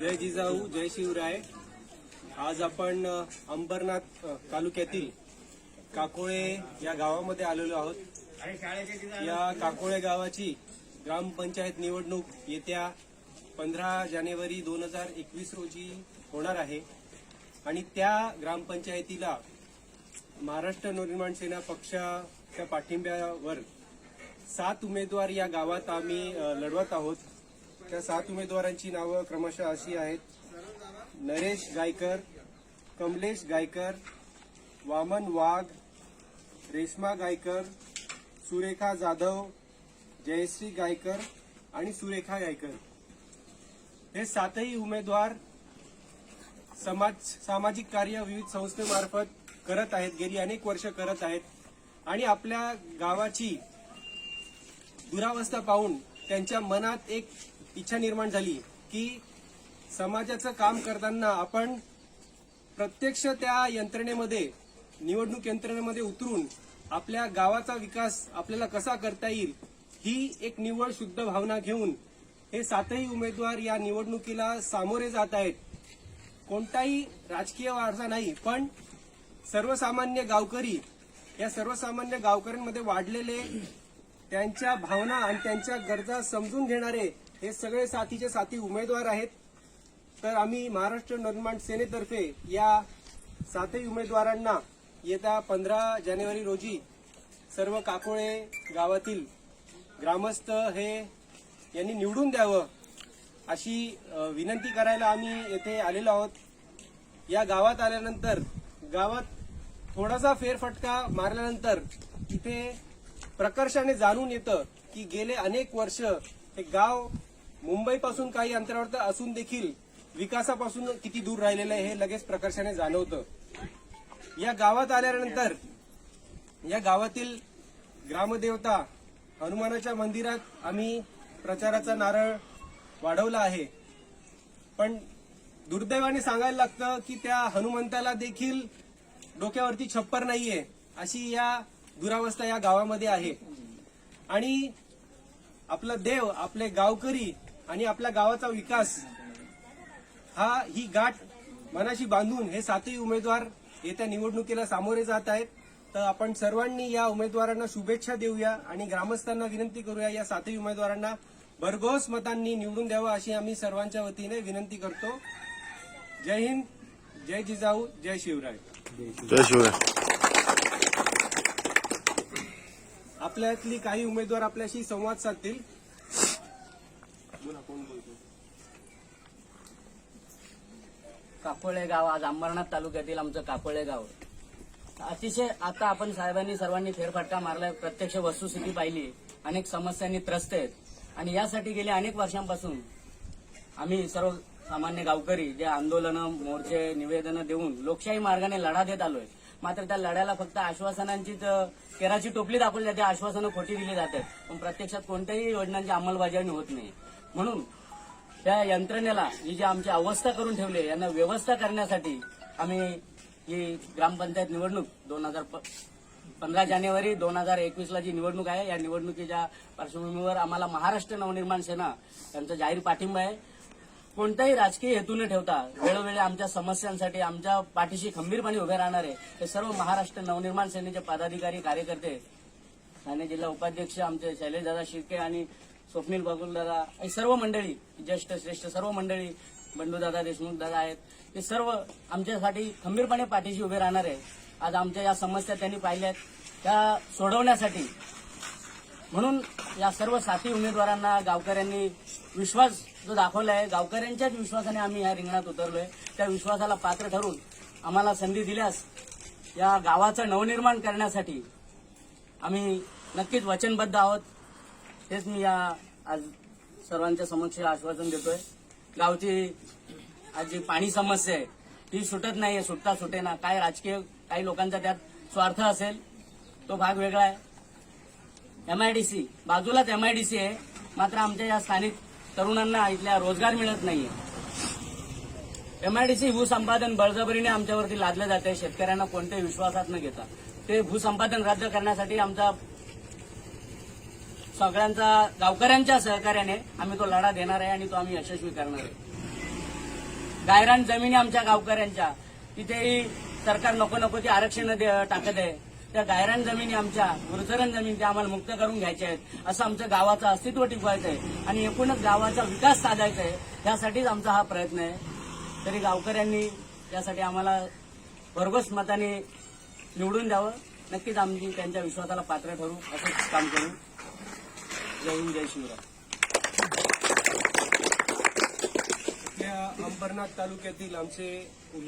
जय जिजाऊ जय शिवराय. आज आपण अंबरनाथ तालुक्यातील काकोळे या गावामध्ये आलेलो आहोत. या काकोळे गावाची ग्रामपंचायत निवडणूक येत्या पंधरा जानेवारी दोन हजार एकवीस रोजी होणार आहे. आणि त्या ग्रामपंचायतीला महाराष्ट्र नवनिर्माण सेना पक्षाच्या पाठिंब्यावर सात उमेदवार या गावात आम्ही लढवत आहोत. त्या सात उमेदवारांची नावं क्रमशः अशी आहेत. नरेश गायकर कमलेश गायकर वामन वाघ रेश्मा गायकर सुरेखा जाधव जयश्री गायकर आणि सुरेखा गायकर. हे सातही उमेदवार समाज सामाजिक कार्य विविध संस्थेमार्फत करत आहेत. गेली अनेक वर्ष करत आहेत. आणि आपल्या गावाची दुरावस्था पाहून त्यांच्या मनात एक इच्छा निर्माण झाली की समाजाचं काम करताना आपण प्रत्यक्ष त्या यंत्रणेमध्ये निवडणूक यंत्रणेमध्ये उतरून आपल्या गावाचा विकास आपल्याला कसा करता येईल ही एक निवड शुद्ध भावना घेऊन हे सातही उमेदवार या निवडणुकीला सामोरे जात आहेत. कोणताही राजकीय वारसा नाही पण सर्वसामान्य गावकरी या सर्वसामान्य गावकऱ्यांमध्ये वाढलेले त्यांच्या भावना आणि त्यांच्या गरजा समजून घेणारे हे सगळे साथीचे साथी उमेदवार आहेत. तर आम्ही महाराष्ट्र निर्माण सेनेतर्फे या सातही उमेदवारांना येत्या पंधरा जानेवारी रोजी सर्व काकोळे गावातील ग्रामस्थ हे यांनी निवडून द्यावं अशी विनंती करायला आम्ही येथे आलेलो आहोत. या गावात आल्यानंतर गावात थोडासा फेरफटका मारल्यानंतर इथे प्रकर्षाने जाणून येतं की गेले अनेक वर्ष हे गाव मुंबईपासून काही अंतरावर तर असून देखील विकासापासून किती दूर राहिलेलं आहे हे लगेच प्रकर्षाने जाणवतं. या गावात आल्यानंतर या गावातील ग्रामदेवता हनुमानाच्या मंदिरात आम्ही प्रचाराचा नारळ वाढवला आहे. पण दुर्दैवाने सांगायला लागतं की त्या हनुमंताला देखील डोक्यावरती छप्पर नाहीये अशी या दुरावस्था या गावामध्ये आहे. आणि आपला देव आपले गावकरी आणि आपल्या गावाचा विकास. हा ही गाठ मनाशी बांधून हे सातही उमेदवार येत्या निवडणुकीला सामोरे जात आहेत. तर आपण सर्वांनी या उमेदवारांना शुभेच्छा देऊया आणि ग्रामस्थांना विनंती करूया या सातही उमेदवारांना भरघोस मतांनी निवडून द्यावं अशी आम्ही सर्वांच्या वतीने विनंती करतो. जय हिंद जय जिजाऊ जय शिवराय. जय शिवराय. आपल्यातली काही उमेदवार आपल्याशी संवाद साधतील. कापळे गाव आज अंबरनाथ तालुक्यातील आमचं कापळे गाव अतिशय आता आपण साहेबांनी सर्वांनी फेरफटका मारलाय प्रत्यक्ष वस्तुस्थिती पाहिली अनेक समस्यांनी त्रस्त आहेत. आणि यासाठी गेल्या अनेक वर्षांपासून आम्ही सर्व सामान्य गावकरी जे आंदोलनं मोर्चे निवेदनं देऊन लोकशाही मार्गाने लढा देत आलोय. मात्र त्या लढ्याला फक्त आश्वासनांचीच केराची टोपली दाखवली जाते आश्वासनं खोटी दिली जातात. पण प्रत्यक्षात कोणत्याही योजनांची अंमलबजावणी होत नाही. म्हणून त्या यंत्रणेला ही जी आमची अवस्था करून ठेवली यांना व्यवस्था करण्यासाठी आम्ही ही ग्रामपंचायत निवडणूक दोन हजार पंधरा जानेवारी दोन हजार एकवीसला जी निवडणूक आहे या निवडणुकीच्या पार्श्वभूमीवर आम्हाला महाराष्ट्र नवनिर्माण सेना यांचा जाहीर पाठिंबा आहे. कोणताही राजकीय हेतू न ठेवता वेळोवेळी आमच्या समस्यांसाठी आमच्या पाठीशी खंबीरपणे उभे राहणारे हे सर्व महाराष्ट्र नवनिर्माण सेनेचे पदाधिकारी कार्यकर्ते ठाणे जिल्हा उपाध्यक्ष आमचे शैलेशदादा शिर्के आणि स्वप्नील बागुलदादा ही सर्व मंडळी ज्येष्ठ श्रेष्ठ सर्व मंडळी बंडूदादा देशमुख दादा आहेत. हे सर्व आमच्यासाठी खंबीरपणे पाठीशी उभे राहणार आहेत. आज आमच्या या समस्या त्यांनी पाहिल्या आहेत. त्या सोडवण्यासाठी म्हणून या सर्व साथी उमेदवारांना गावकऱ्यांनी विश्वास जो दाखवला आहे गावकऱ्यांच्याच विश्वासाने आम्ही या रिंगणात उतरलोय. त्या विश्वासाला पात्र ठरून आम्हाला संधी दिल्यास या गावाचं नवनिर्माण करण्यासाठी आम्ही नक्कीच वचनबद्ध आहोत. तेच मी या आज सर्वांच्या समक्ष आश्वासन देतोय. गावची आज जी पाणी समस्या आहे ती सुटत नाहीये सुटता सुटेना काय राजकीय काही लोकांचा त्यात स्वार्थ असेल तो भाग वेगळा आहे. एमआयडीसी बाजूलाच एमआयडीसी आहे. मात्र आमच्या या स्थानिक तरुणांना इथल्या रोजगार मिळत नाहीये. एमआयडीसी भूसंपादन बळजबरीने आमच्यावरती लादलं जाते शेतकऱ्यांना कोणत्याही विश्वासात न घेता. ते भूसंपादन रद्द करण्यासाठी आमचा सगळ्यांचा गावकऱ्यांच्या सहकार्याने आम्ही तो लढा देणार आहे आणि तो आम्ही यशस्वी करणार आहे. गायरान जमिनी आमच्या गावकऱ्यांच्या. तिथेही सरकार नको नको ती आरक्षण टाकत आहे. त्या गायरान जमिनी आमच्या गुरुचरण जमिनी त्या आम्हाला मुक्त करून घ्यायच्या आहेत. असं आमच्या गावाचं अस्तित्व टिकवायचं आहे. आणि एकूणच गावाचा विकास साधायचा आहे यासाठीच आमचा हा प्रयत्न आहे. तरी गावकऱ्यांनी त्यासाठी आम्हाला भरघोस मताने निवडून द्यावं. नक्कीच आम्ही त्यांच्या विश्वासाला पात्र ठरू असंच काम करू. जय हिंद जय शिवराय. अंबरनाथ तालुक्यातील आमचे उल्ला